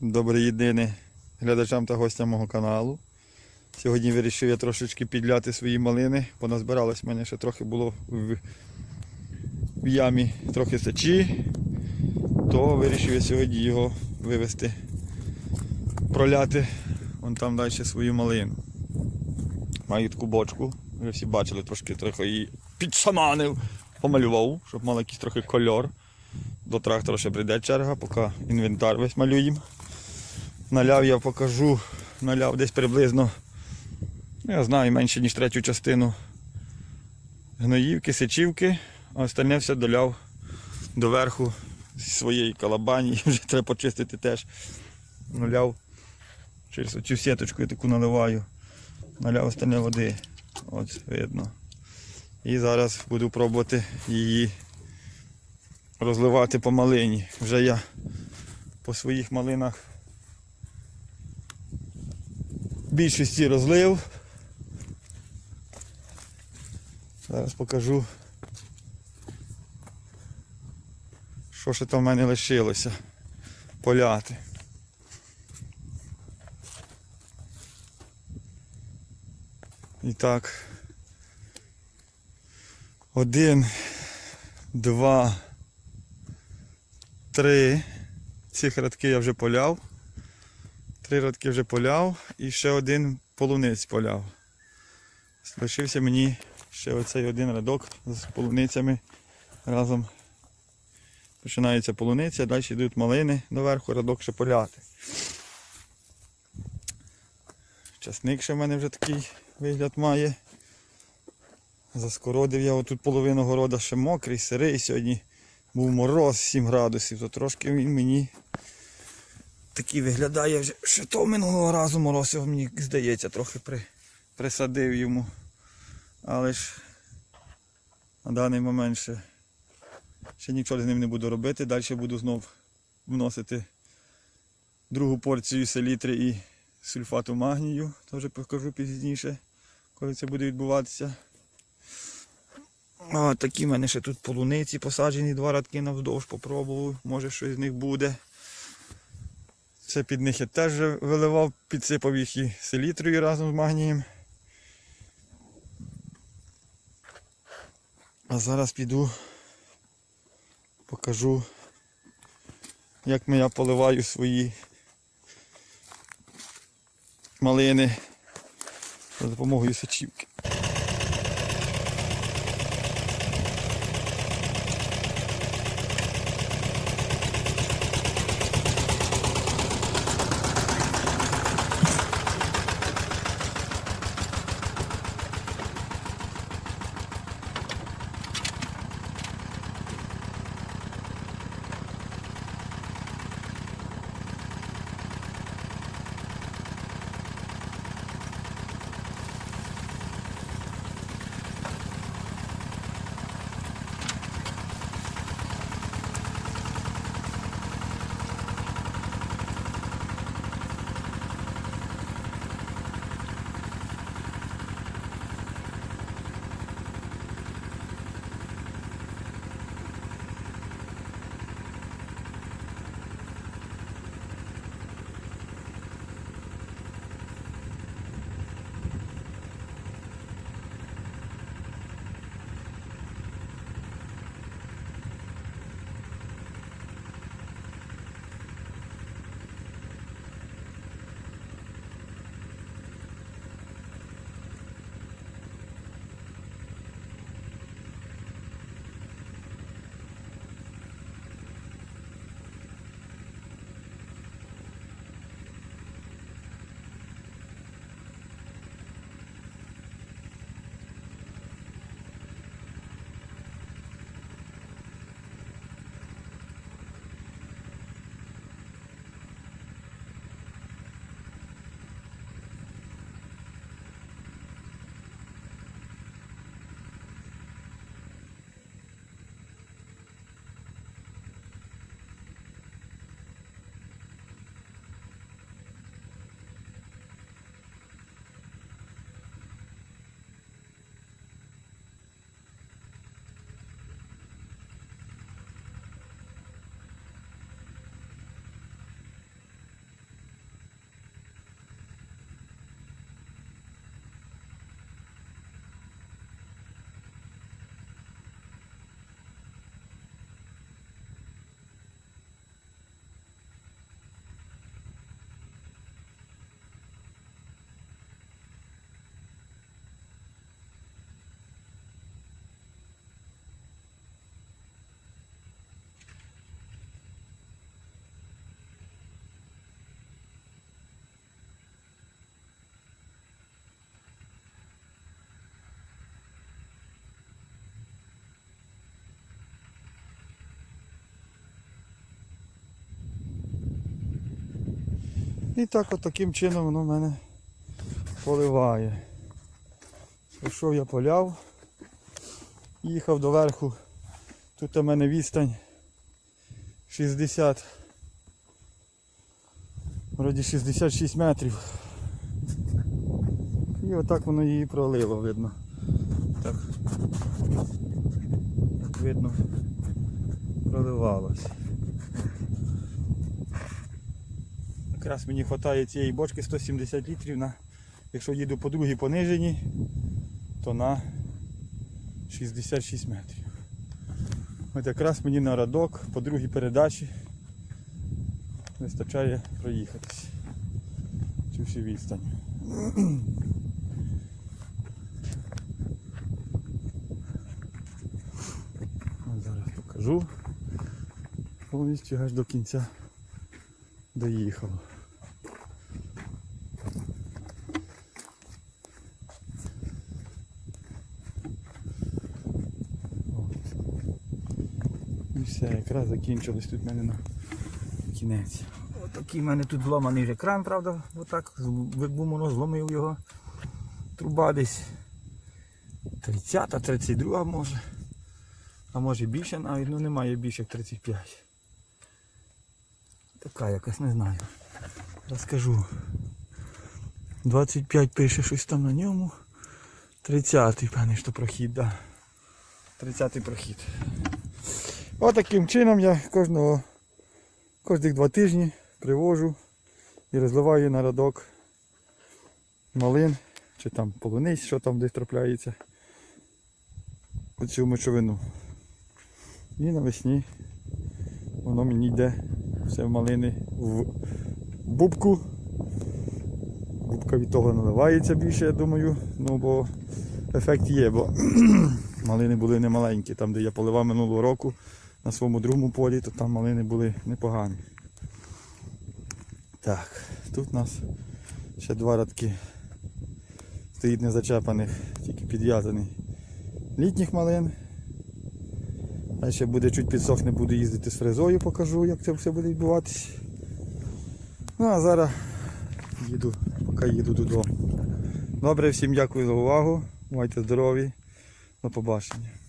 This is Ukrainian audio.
Добрий єдиний глядачам та гостям мого каналу. Сьогодні вирішив я трошечки підляти свої малини, бо назбиралось в мене ще трохи було в, в ямі трохи сечі, то вирішив я сьогодні його вивезти, проляти вон там далі свою малину. Маю таку бочку, ви всі бачили, трошки трохи її підшаманив, помалював, щоб мала якийсь трохи кольор. До трактора ще прийде черга, поки інвентар весь малюємо. Наляв я покажу, наляв десь приблизно, ну, я знаю, менше ніж третю частину гноївки, сечівки, а остальне все доляв доверху зі своєї калабані, вже треба почистити теж. Наляв через оцю сіточку я таку наливаю, наляв остальне води. От видно. І зараз буду пробувати її розливати по малині. Вже я по своїх малинах більшості розлив. Зараз покажу, що ще там в мене лишилося поляти. І так. Один, два, три. Цих радки я вже поляв. Три радки вже поляв і ще один полуниць поляв. Лишився мені ще оцей один радок з полуницями разом. Починається полуниця, далі йдуть малини доверху, радок ще поляти. Часник ще в мене вже такий вигляд має. Заскородив я отут половину города ще мокрий, сирий сьогодні. Був мороз 7 градусів, то трошки він мені такий виглядає вже. То минулого разу його мені здається, трохи при, присадив йому. Але ж на даний момент ще, ще нічого з ним не буду робити. Далі буду знов вносити другу порцію селітри і сульфату магнію. Теж покажу пізніше, коли це буде відбуватися. А, такі в мене ще тут полуниці посаджені, два радки навздовж попробував, може щось з них буде. Це під них я теж виливав, підсипав їх і селітрою разом з магнієм. А зараз піду, покажу, як я поливаю свої малини за допомогою сечівки. І так от таким чином воно в мене поливає. Пішов я поляв, їхав до верху. Тут у мене відстань 60. Вроді 66 метрів. І отак воно її пролило, видно. Так видно, проливалось. Якраз мені вистачає цієї бочки 170 літрів на, якщо їду по другій пониженій, то на 66 метрів. От якраз мені на радок по другій передачі вистачає проїхатись. Цю всю відстань. Зараз покажу. Повністю аж до кінця доїхало. Все, якраз закінчилось тут в мене на кінець. Отакий в мене тут зломаний вже кран, правда, отак, викбумоно зломив його. Труба десь 30 32 може. А може більше навіть, ну немає більше як 35. Така якась, не знаю. Розкажу. 25 пише щось там на ньому. 30-й, певний, що прохід, да. 30-й прохід. Отаким чином я кожного, кожних два тижні привожу і розливаю на радок малин чи там полуниць, що там десь трапляється. Оцю мочовину. І навесні воно мені йде все в малини в бубку. Бубка від того наливається більше, я думаю, ну бо ефект є, бо малини були немаленькі. Там, де я поливав минулого року на своєму другому полі, то там малини були непогані. Так, тут у нас ще два радки стоїть незачепаних, тільки підв'язаний літніх малин. А ще буде чуть підсохне, буду їздити з фрезою, покажу, як це все буде відбуватись. Ну а зараз їду, поки їду додому. Добре, всім дякую за увагу. Бувайте здорові. До побачення.